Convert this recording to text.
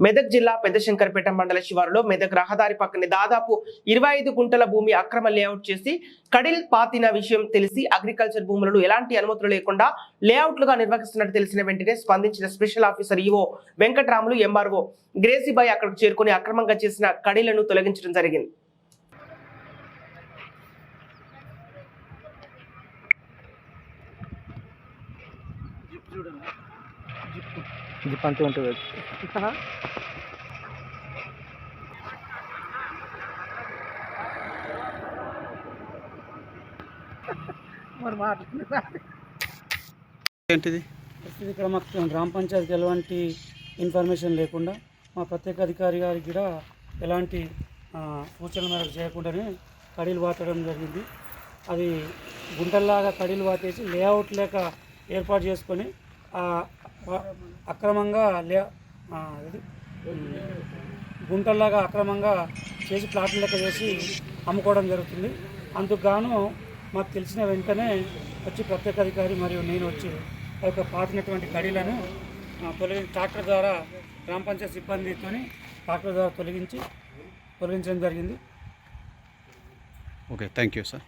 మెదక్ జిల్లా పెద్దశంకరపేట మండల శివారులో మెదక్ రహదారి పక్కనే దాదాపు ఇరవై ఐదు గుంటల భూమి అక్రమ లేఅవుట్ చేసి కడిల్ పాతిన విషయం తెలిసి అగ్రికల్చర్ భూములను ఎలాంటి అనుమతులు లేకుండా లేఅవుట్లుగా నిర్వహిస్తున్నట్టు తెలిసిన వెంటనే స్పందించిన special officer EO Venkatramulu MRO Gracybai అక్కడికి చేరుకుని అక్రమంగా చేసిన కడీలను తొలగించడం జరిగింది. జిప్ అంతా ఉంటుంది. ఏంటిది? ప్రస్తుతం ఇక్కడ మాకు గ్రామ పంచాయతీకి ఎలాంటి ఇన్ఫర్మేషన్ లేకుండా మా ప్రత్యేక అధికారి గారికి కూడా ఎలాంటి ఆ, సూచనల మేరకు చేయకుండానే కడీలు పాతడం జరిగింది. అది గుంటల్లాగా కడీలు పాతేసి లేఅవుట్ లేక ఏర్పాటు చేసుకొని అక్రమంగా లే ఇది, గుంటల్లాగా అక్రమంగా చేసి ప్లాట్లు లెక్క చేసి అమ్ముకోవడం జరుగుతుంది. అందుకుగాను మాకు తెలిసిన వెంటనే వచ్చి ప్రత్యేక అధికారి మరియు నేను వచ్చి ఆ యొక్క పాతినటువంటి గడిలను తొలగి ట్రాక్టర్ ద్వారా గ్రామ పంచాయతీ సిబ్బందితో ట్రాక్టర్ ద్వారా తొలగించి తొలగించడం జరిగింది. Okay thank you sir